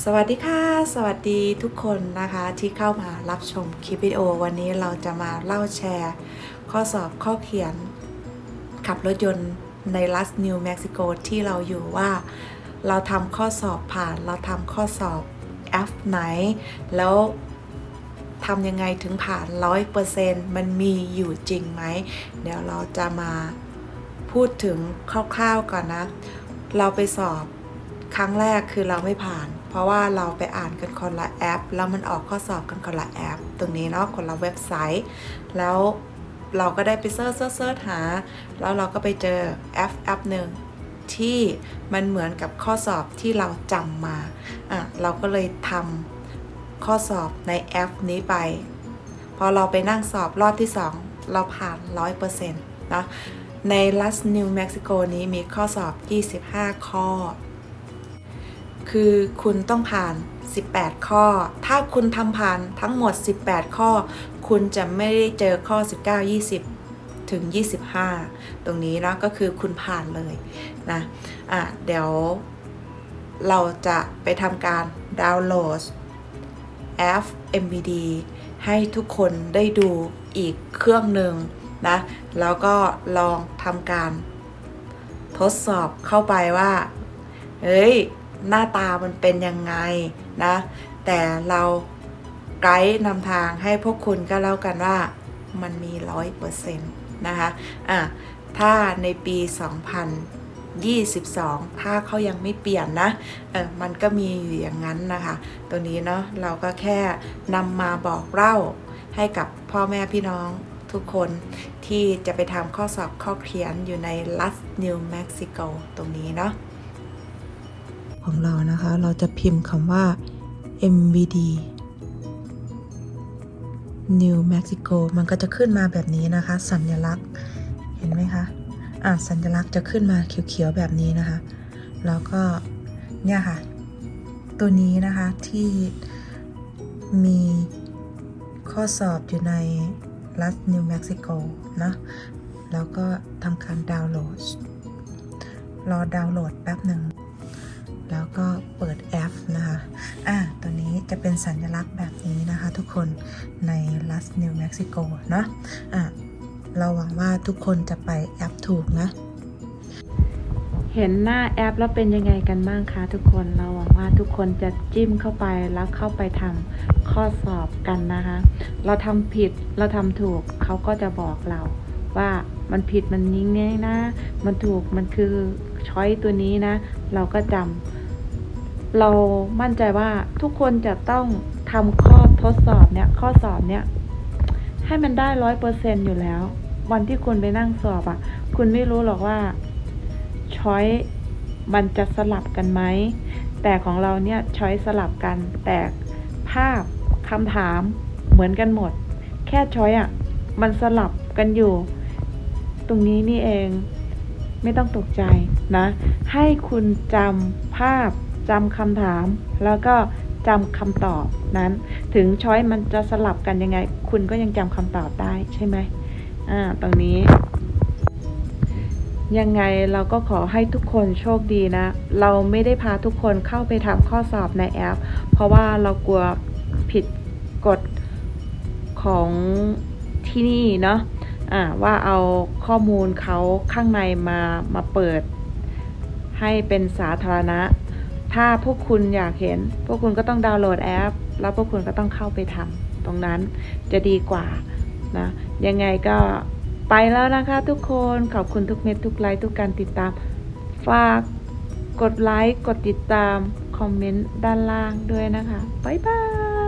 สวัสดีค่ะ สวัสดีทุกคนนะคะที่เข้ามารับชมคลิปวิดีโอ วันนี้เราจะมาเล่าแชร์ ข้อสอบข้อเขียน ขับรถยนต์ในรัฐนิวเม็กซิโกที่เราอยู่ว่า เราทำข้อสอบผ่านเราทำข้อสอบแอปไหน แล้วทำยังไงถึงผ่านร้อยเปอร์เซ็นต์มันมีอยู่จริงไหม เดี๋ยวเราจะมาพูดถึงคร่าวๆก่อนนะ เราไปสอบครั้งแรกคือเราไม่ผ่าน เพราะว่าเราไปอ่านกันคนละแอป แล้วมันออกข้อสอบกันคนละแอป ตรงนี้เนาะคนละเว็บไซต์ แล้วเราก็ได้ไปเซิร์ชเซิร์ชเซิร์ชหา แล้วเราก็ไปเจอแอปแอปหนึ่งที่มันเหมือนกับข้อสอบที่เราจำมาอะเราก็เลยทำข้อสอบในแอปนี้ไป พอเราไปนั่งสอบรอบที่ 2 เราผ่าน 100%นะในรัฐนิวเม็กซิโกนี้มีข้อสอบ 25 ข้อ คือคุณต้องผ่าน 18 ข้อ ถ้าคุณทำผ่านทั้งหมด 18 ข้อ คุณจะไม่ได้เจอข้อ 19 20 ถึง 25 ตรงนี้นะก็คือคุณผ่านเลยนะอะเดี๋ยวเราจะไปทำการดาวน์โหลดแอป MVD ให้ทุกคนได้ดูอีกเครื่องหนึ่งนะ แล้วก็ลองทำการทดสอบเข้าไปว่า เฮ้ย หน้าตามันเป็นยังไงนะ แต่เราไกด์นำทางให้พวกคุณก็แล้วกันว่ามันมีร้อยเปอร์เซ็นต์นะคะอะถ้าในปี 2022 ถ้าเขายังไม่เปลี่ยนนะเออมันก็มีอยู่อย่างนั้นนะคะ ตัวนี้เนาะเราก็แค่นำมาบอกเล่าให้กับพ่อแม่พี่น้องทุกคนที่จะไปทำข้อสอบข้อเขียนอยู่ในรัฐนิวเม็กซิโกตรงนี้เนาะ ของเรานะคะ เราจะพิมพ์คำว่า MVD New Mexico มันก็จะขึ้นมาแบบนี้นะคะ สัญลักษณ์เห็นไหมคะอะสัญลักษณ์จะขึ้นมาเขียวๆแบบนี้นะคะ แล้วก็เนี่ยค่ะ ตัวนี้นะคะที่มีข้อสอบอยู่ในรัฐนิวเม็กซิโกนะ แล้วก็ทำการดาวน์โหลด รอดาวน์โหลดแป๊บหนึ่ง แล้วก็เปิดแอปนะคะอะตัวนี้จะเป็นสัญลักษณ์แบบนี้นะคะทุกคนในรัฐนิวเม็กซิโกเนอะอะเราหวังว่าทุกคนจะไปแอปถูกนะ เห็นหน้าแอปแล้วเป็นยังไงกันบ้างคะทุกคน เราหวังว่าทุกคนจะจิ้มเข้าไปแล้วเข้าไปทำข้อสอบกันนะคะ เราทำผิดเราทำถูกเขาก็จะบอกเราว่ามันผิดมันนี้ไงนะ มันถูกมันคือช้อยตัวนี้นะ เราก็จำ เรามั่นใจว่าทุกคนจะต้องทำข้อทดสอบเนี่ยข้อสอบเนี่ยให้มันได้ร้อยเปอร์เซนอยู่แล้ว วันที่คุณไปนั่งสอบอะ่ะ คุณไม่รู้หรอกว่าช้อยมันจะสลับกันไหม แต่ของเราเนี่ยช้อยสลับกัน แต่ภาพคำถามเหมือนกันหมด แค่ช้อยอะ่ะ มันสลับกันอยู่ ตรงนี้นี่เอง ไม่ต้องตกใจนะ ให้คุณจำภาพ จำคำถาม แล้วก็จำคำตอบนั้น ถึงช้อยมันจะสลับกันยังไง คุณก็ยังจำคำตอบได้ใช่ไหมอ่าตรงนี้ ยังไงเราก็ขอให้ทุกคนโชคดีนะ เราไม่ได้พาทุกคนเข้าไปทำข้อสอบในแอป เพราะว่าเรากลัวผิดกฎของที่นี่เนาะะว่าเอาข้อมูลเขาข้างในมามาเปิดให้เป็นสาธารณะ ถ้าพวกคุณอยากเห็น พวกคุณก็ต้องดาวน์โหลดแอป แล้วพวกคุณก็ต้องเข้าไปทำตรงนั้นจะดีกว่านะยังไงก็ไปแล้วนะคะทุกคนขอบคุณทุกเม็ดทุกไลค์ทุกการติดตาม ฝากกดไลค์กดติดตาม คอมเมนต์ด้านล่างด้วยนะคะ บ๊ายบาย